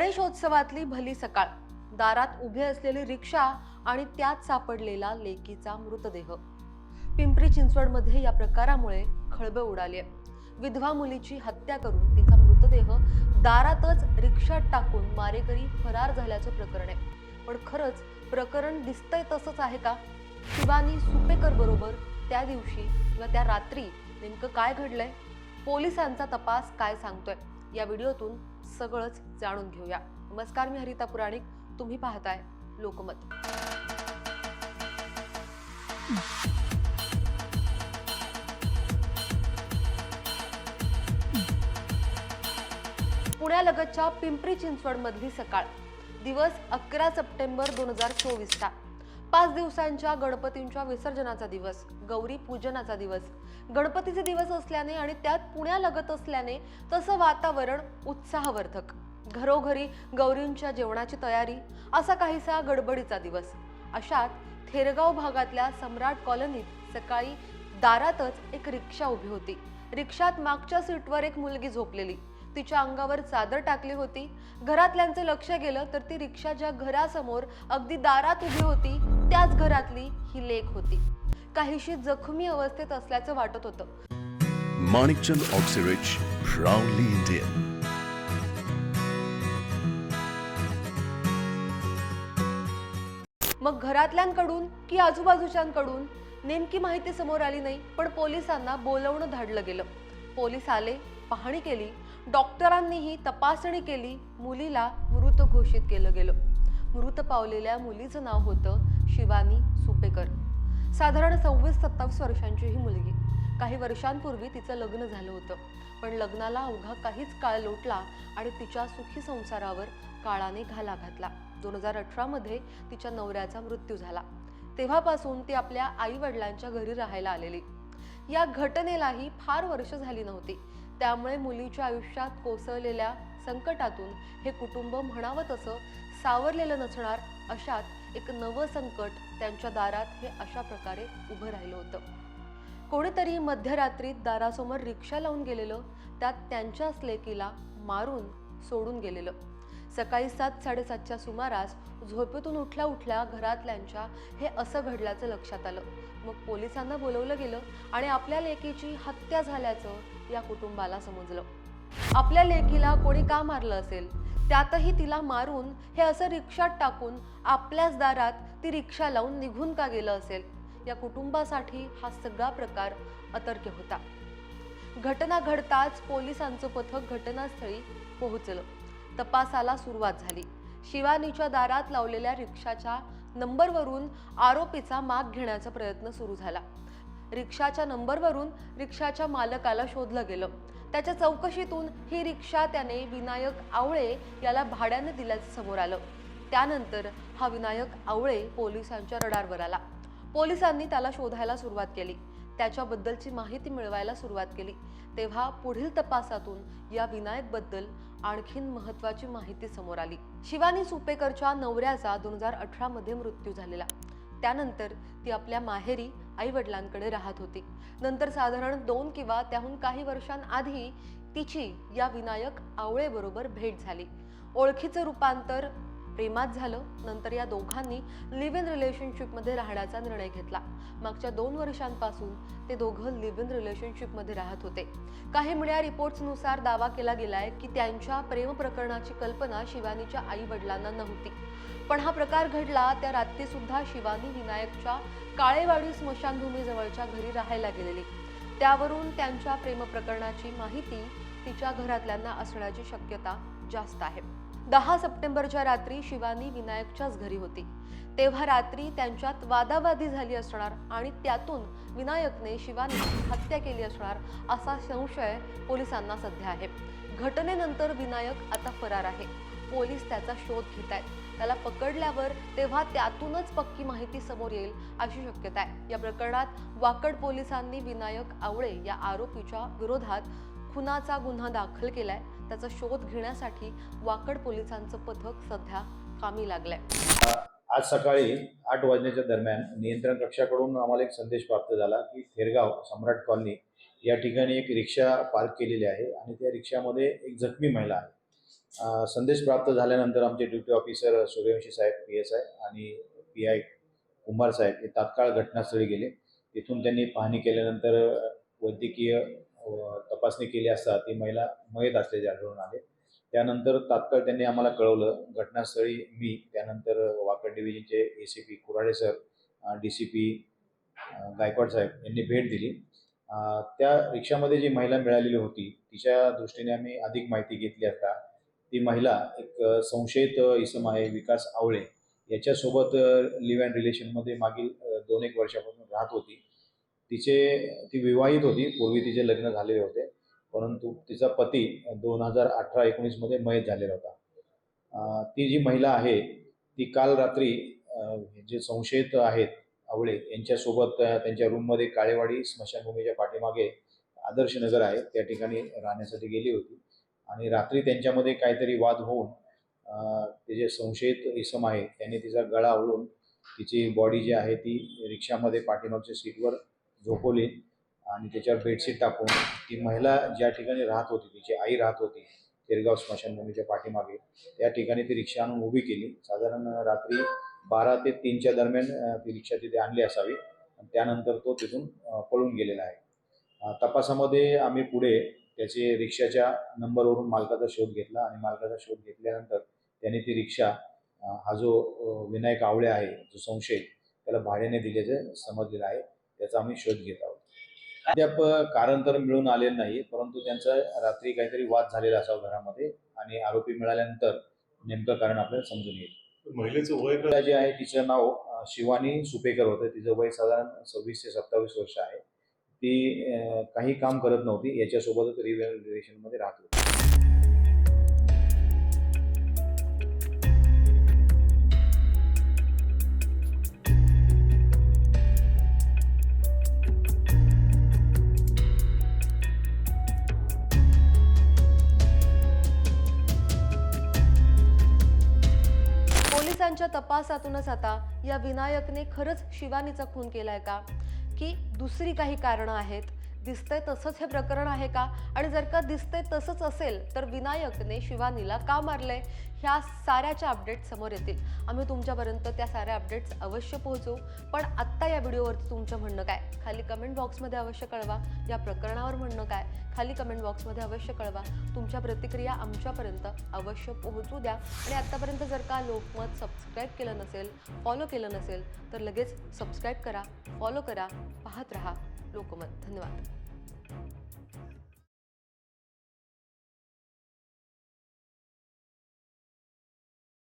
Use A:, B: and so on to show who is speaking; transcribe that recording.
A: गणेशोत्सवातली भली सकाळ. दारात उभे असलेली रिक्षा आणि त्यात सापडलेला लेकीचा मृतदेह. पिंपरी चिंचवडमध्ये या प्रकारामुळे खळबळ उडाली आहे. विधवा मुलीची हत्या करून तिचा मृतदेह दारातच रिक्षात टाकून मारेकरी फरार झाल्याचं प्रकरण आहे. पण खरंच प्रकरण दिसतंय तसंच आहे का? शिवानी सुपेकर बरोबर त्या दिवशी किंवा त्या रात्री नेमकं काय घडलंय? पोलिसांचा तपास काय सांगतोय? या व्हिडिओतून सगळंच जाणून घेऊया. नमस्कार मी हरिता पुराणिक. तुम्ही पाहताय लोकमत. पुण्यालगतच्या पिंपरी चिंचवडमधली सकाळ. दिवस अकरा सप्टेंबर दोन हजार चोवीसचा पाच दिवसांच्या गणपतींच्या विसर्जनाचा दिवस गौरी पूजनाचा दिवस. गणपतीचे दिवस असल्याने आणि त्यात पुण्यालगत असल्याने तसं वातावरण उत्साहवर्धक. घरोघरी गौरींच्या जेवणाची तयारी असा काहीसा गडबडीचा दिवस. अशात थेरगाव भागातल्या सम्राट कॉलनीत सकाळी दारातच एक रिक्षा उभी होती. रिक्षात मागच्या सीटवर एक मुलगी झोपलेली. तिच्या अंगावर चादर टाकली होती. घरातल्यांचं लक्ष गेलं तर ती रिक्षा ज्या घरासमोर अगदी दारात उभी होती त्याच घरातली ही लेख होती. काहीशी जखमी अवस्थेत असल्याचं वाटत होतं.
B: Manikchand Oxyrich, proudly Indian.
A: मग घरातल्यांकडून की आजूबाजूच्यांकडून नेमकी माहिती समोर आली नाही पण पोलिसांना बोलवणं धाडलं गेलं. पोलीस आले पाहणी केली डॉक्टरांनीही तपासणी केली मुलीला मृत घोषित केलं गेलं. मृत पावलेल्या मुलीचं नाव होतं शिवानी सुपेकर. साधारण सव्वीस सत्तावीस वर्षांची ही मुलगी. काही वर्षांपूर्वी तिचं लग्न झालं होतं. पण लग्नाला अवघा काहीच काळ लोटला आणि तिच्या सुखी संसारावर काळाने घाला घातला. दोन हजार अठरामध्ये तिच्या नवऱ्याचा मृत्यू झाला. तेव्हापासून ती आपल्या आई वडिलांच्या घरी राहायला आलेली. या घटनेलाही फार वर्ष झाली नव्हती. त्यामुळे मुलीच्या आयुष्यात कोसळलेल्या संकटातून हे कुटुंब म्हणावं तसं सावरलेलं नसणार अशात एक नवं संकट त्यांच्या दारात हे अशा प्रकारे उभं राहिलं होतं. कोणीतरी मध्यरात्रीत दारासमोर रिक्षा लावून गेलेलं त्यात त्यांच्याच लेकीला मारून सोडून गेलेलं. सकाळी सात साडेसातच्या सुमारास झोपेतून उठल्या उठल्या घरातल्यांच्या हे असं घडल्याचं लक्षात आलं. मग पोलिसांना बोलवलं गेलं आणि आपल्या लेकीची हत्या झाल्याचं या कुटुंबाला समजलं. आपल्या लेकीला कोणी का मारलं असेल? त्यातही तिला मारून हे असं रिक्षात टाकून आपल्याच दारात ती रिक्षा लावून निघून का गेलं असेल? या कुटुंबासाठी हा सगळा प्रकार अतर्क्य होता. घटना घडताच पोलिसांचं पथक घटनास्थळी पोहोचलं. तपासाला सुरुवात झाली. शिवानीच्या दारात लावलेल्या रिक्षाच्या नंबरवरून आरोपीचा माग घेण्याचा प्रयत्न सुरू झाला. रिक्षाच्या नंबरवरून रिक्षाच्या मालकाला शोधलं गेलं. त्याच्या चौकशीतून ही रिक्षा त्याने विनायक आवळे याला भाड्याने दिल्याचं समोर आलं. त्यानंतर हा विनायक आवळे पोलिसांच्या रडारवर आला. पोलिसांनी त्याला शोधायला सुरुवात केली. त्याच्याबद्दलची माहिती मिळवायला सुरुवात केली. तेव्हा पुढील तपासातून या विनायकबद्दल आणखीन महत्वाची माहिती समोर आली. शिवानी सुपेकरच्या नवऱ्याचा दोन हजार अठरा मध्ये मृत्यू झालेला. त्यानंतर ती आपल्या माहेरी आई वडिलांकडे राहत होती. नंतर साधारण दोन किंवा त्याहून काही वर्षांआधी तिची या विनायक आवळेबरोबर भेट झाली. ओळखीचं रूपांतर प्रेमात झालं नंतर या दोघांनी लिव्ह इन रिलेशनशिपमध्ये राहण्याचा निर्णय घेतला. मागच्या दोन वर्षांपासून ते दोघं लिव्ह इन रिलेशनशिपमध्ये राहत होते. काही मीडिया रिपोर्ट्सनुसार दावा केला गेलाय की त्यांच्या प्रेम प्रकरणाची कल्पना शिवानीच्या आई वडिलांना नव्हती. पण हा प्रकार घडला त्या रात्री सुद्धा शिवानी विनायकच्या काळेवाडी स्मशानभूमीजवळच्या घरी राहायला गेलेली. त्यावरून त्यांच्या प्रेम प्रकरणाची माहिती तिच्या घरातल्यांना असण्याची शक्यता जास्त आहे. दहा सप्टेंबरच्या रात्री शिवानी विनायकच्याच घरी होती. तेव्हा रात्री त्यांच्यात वादावादी झाली असणार आणि त्यातून विनायकने शिवानी हत्या केली असणार असा संशय पोलिसांना सध्या आहे. घटनेनंतर विनायक आता फरार आहे. पोलीस त्याचा शोध घेत आहेत त्याला पकडल्यावर तेव्हा त्यातूनच पक्की माहिती समोर येईल अशी शक्यता आहे. या प्रकरणात वाकड पोलिसांनी विनायक आवळे या आरोपीच्या विरोधात खुनाचा गुन्हा दाखल केलाय. त्याचा शोध घेण्यासाठी वाकड पोलिसांचं पथक सध्या कामी लागलंय.
C: आज सकाळी आठ वाजण्याच्या दरम्यान नियंत्रण कक्षाकडून आम्हाला एक संदेश प्राप्त झाला की थेरगाव सम्राट कॉलनी या ठिकाणी एक रिक्षा पार्क केलेली आहे आणि त्या रिक्षामध्ये एक जखमी महिला आहे. संदेश प्राप्त झाल्यानंतर आमचे ड्युटी ऑफिसर सूर्यवंशी साहेब पी एस आय आणि पी आय कुंभार साहेब हे तात्काळ घटनास्थळी गेले. तिथून त्यांनी पाहणी केल्यानंतर वैद्यकीय तपासणी केली असता ती महिला मयत असल्याचे आढळून आले. त्यानंतर तात्काळ त्यांनी आम्हाला कळवलं घटनास्थळी मी त्यानंतर Wakad डिव्हिजनचे A C P Kurade sir D C P Gaikwad साहेब यांनी भेट दिली. त्या रिक्षामध्ये जी महिला मिळालेली होती तिच्या दृष्टीने आम्ही अधिक माहिती घेतली असता ती महिला एक संशयित इसम आहे विकास आवळे याच्यासोबत लिव्ह अँड रिलेशनमध्ये मागील दोन एक वर्षापासून राहत होती. तिचे ती विवाहित होती. पूर्वी तिचे लग्न झालेले होते. परंतु तिचा पती दोन हजार अठरा एकोणीसमध्ये मयत झालेला होता. ती जी महिला आहे ती काल रात्री जे संशयित आहेत आवळे यांच्यासोबत त्यांच्या रूममध्ये काळेवाडी स्मशानभूमीच्या पाठीमागे आदर्श नगर आहे. त्या ठिकाणी राहण्यासाठी गेली होती. आणि रात्री त्यांच्यामध्ये काहीतरी वाद होऊन ते जे संशयित इसम आहे त्यांनी तिचा गळा ओळून तिची बॉडी जी आहे ती रिक्षामध्ये पाठीमागच्या सीटवर झोपवली आणि त्याच्यावर बेडशीट टाकून ती महिला ज्या ठिकाणी राहत होती तिची आई राहत होती तेरगाव स्मशानभूमीच्या पाठीमागे त्या ठिकाणी ती रिक्षा आणून उभी केली. साधारण रात्री बारा ते तीनच्या दरम्यान ती रिक्षा तिथे आणली असावी. आणि त्यानंतर तो तिथून पळून गेलेला आहे. तपासामध्ये आम्ही पुढे त्याचे रिक्षाच्या नंबरवरून मालकाचा शोध घेतला आणि मालकाचा शोध घेतल्यानंतर त्याने ती रिक्षा हा जो विनायक आवळे आहे जो संशय त्याला भाड्याने दिल्याचं समजलेलं आहे. त्याचा आम्ही शोध घेत आहोत. अद्याप कारण तर मिळून आलेलं नाही परंतु त्यांचा रात्री काहीतरी वाद झालेला असावा घरामध्ये आणि आरोपी मिळाल्यानंतर नेमकं कारण आपल्याला समजून येईल.
D: महिलेचं वय
C: जी आहे तिचं नाव शिवानी सुपेकर होतं. तिचं वय साधारण सव्वीस ते सत्तावीस वर्ष आहे. ती काही काम करत नव्हती. याच्यासोबतच रिलेशनमध्ये राहत होती.
A: पोलिसांच्या तपासातूनच आता या विनायकने खरंच शिवानीचा खून केलाय का? की दुसरी काही कारणं आहेत? दिसतंय तसंच हे प्रकरण आहे का? आणि जर का दिसतंय तसंच असेल तर विनायकने शिवानीला का मारलंय? ह्या साऱ्याच्या अपडेट्स समोर येतील. आम्ही तुमच्यापर्यंत त्या साऱ्या अपडेट्स अवश्य पोहोचू. पण आत्ता या व्हिडिओवरती तुमचं म्हणणं काय? खाली कमेंट बॉक्समध्ये अवश्य कळवा. या प्रकरणावर म्हणणं काय? खाली कमेंट बॉक्समध्ये अवश्य कळवा. तुमच्या प्रतिक्रिया आमच्यापर्यंत अवश्य पोहोचू द्या. आणि आत्तापर्यंत जर का लोकमत सबस्क्राईब केलं नसेल फॉलो केलं नसेल तर लगेच सबस्क्राईब करा फॉलो करा पाहत रहा लोकमत. धन्यवाद. Thank you.